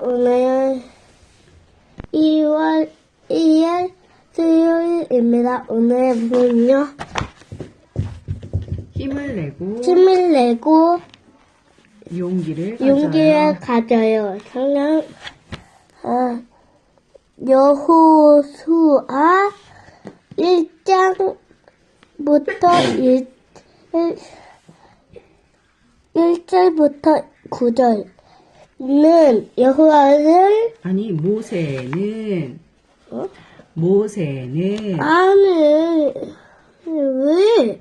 오늘은 2월 2일 수요일입니다. 오늘의 문은요, 힘을 내고 힘을 내고 용기를 용기를 가져요. 성령, 어, 여호수아 1장부터 1, 1, 1절부터 9절 는 여호와를 아니 모세는 어? 모세는 아니 왜?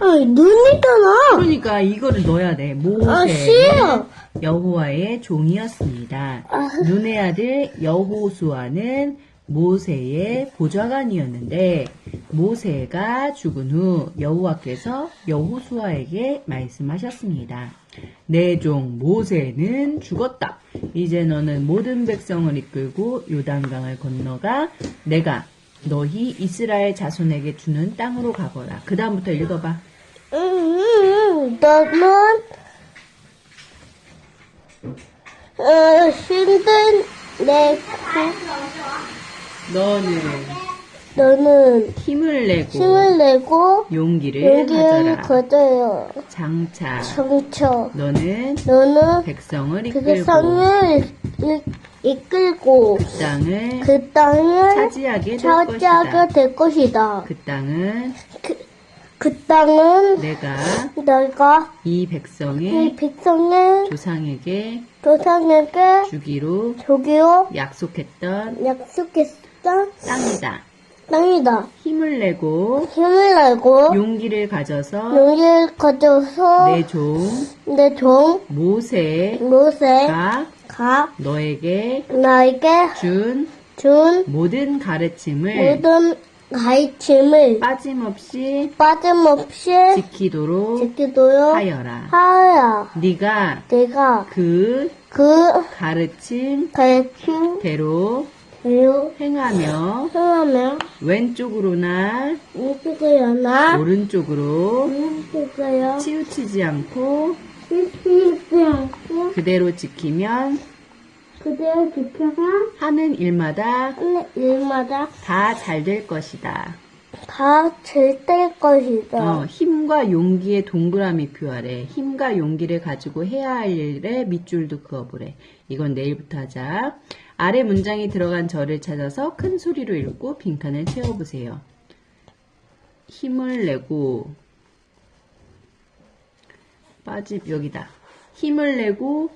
아니 눈이잖아. 그러니까 이거를 넣어야 돼. 아 모세는 싫어. 여호와의 종이었습니다. 아. 눈의 아들 여호수아는 모세의 보좌관이었는데 모세가 죽은 후 여호와께서 여호수아에게 말씀하셨습니다. 내 종 모세는 죽었다. 이제 너는 모든 백성을 이끌고 요단강을 건너가 내가 너희 이스라엘 자손에게 주는 땅으로 가거라. 그 다음부터 읽어봐. 음, 너는 어, 힘든 내 너는 너는 힘을 내고 힘을 내고 용기를 용기를 가져라. 가져요. 장차 정쳐. 너는 너는 백성을 그 이끌고 성을 이- 이끌고 땅을 그 땅을 차지하게 될 차지하게 것이다. 될 것이다. 그 땅은 그, 그 땅은 내가 내가 이이 백성의 백성의 조상에게 조상에게 주기로 주기로 약속했던 약속했던 땅이다. 땅이다. 힘을 내고 힘을 내고 용기를 가져서 용기를 가져서 내종내 종 모세가 모세가 너에게 나에게 준 준 모든 가르침을 모든 가르침을 빠짐없이 빠짐없이 지키도록 지키도록 하여라. 하여 네가 내가 그그 가르침대로 가르침 대로 행하며 행하며 왼쪽으로나 이쁘게요나 오른쪽으로 이쁘게요 치우치지 않고 이쁘지 않고 그대로 지키면 그대로 지켜면 하는 일마다 하는 일마다 다 잘 될 것이다. 다 잘 될 것이다. 어, 힘과 용기의 동그라미 표하래. 힘과 용기를 가지고 해야 할 일에 밑줄도 그어보래. 이건 내일부터 하자. 아래 문장이 들어간 절을 찾아서 큰 소리로 읽고 빈칸을 채워보세요. 힘을 내고 빠집 여기다. 힘을 내고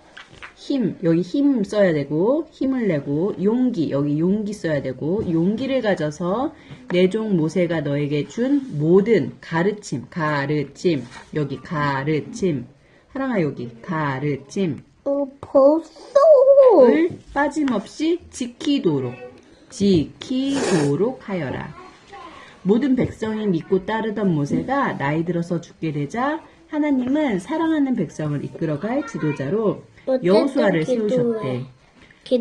힘 여기 힘 써야 되고 힘을 내고 용기 여기 용기 써야 되고 용기를 가져서 내종 모세가 너에게 준 모든 가르침 가르침 여기 가르침 하랑아 여기 가르침을 어, 벌써 빠짐없이 지키도록 지키도록 하여라 모든 백성이 믿고 따르던 모세가 나이 들어서 죽게 되자 하나님은 사랑하는 백성을 이끌어갈 지도자로 여호수아를. 세우셨대.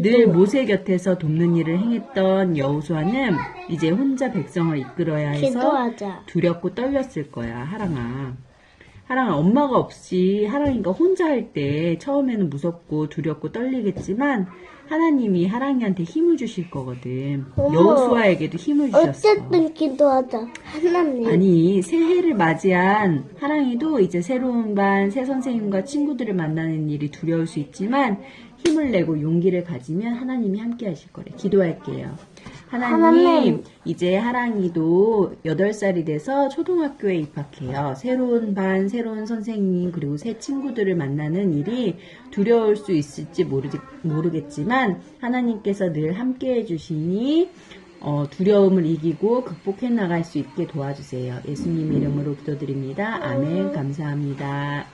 늘 모세 곁에서 돕는 일을 행했던 여호수아는 이제 혼자 백성을 이끌어야 해서. 두렵고 떨렸을 거야, 하랑아. 하랑아, 엄마가 없이 하랑이가 혼자 할 때 처음에는 무섭고 두렵고 떨리겠지만 하나님이 하랑이한테 힘을 주실 거거든. 어머. 여호수아에게도 힘을 주셨어. 어쨌든 기도하자. 하나님. 아니 새해를 맞이한 하랑이도 이제 새로운 반, 새 선생님과 친구들을 만나는 일이 두려울 수 있지만 힘을 내고 용기를 가지면 하나님이 함께 하실 거래. 기도할게요. 하나님, 하나님. 이제 하랑이도 8살이 돼서 초등학교에 입학해요. 새로운 반, 새로운 선생님, 그리고 새 친구들을 만나는 일이 두려울 수 있을지 모르, 모르겠지만 하나님께서 늘 함께 해주시니 어, 두려움을 이기고 극복해 나갈 수 있게 도와주세요. 예수님 이름으로 기도드립니다. 아멘. 감사합니다.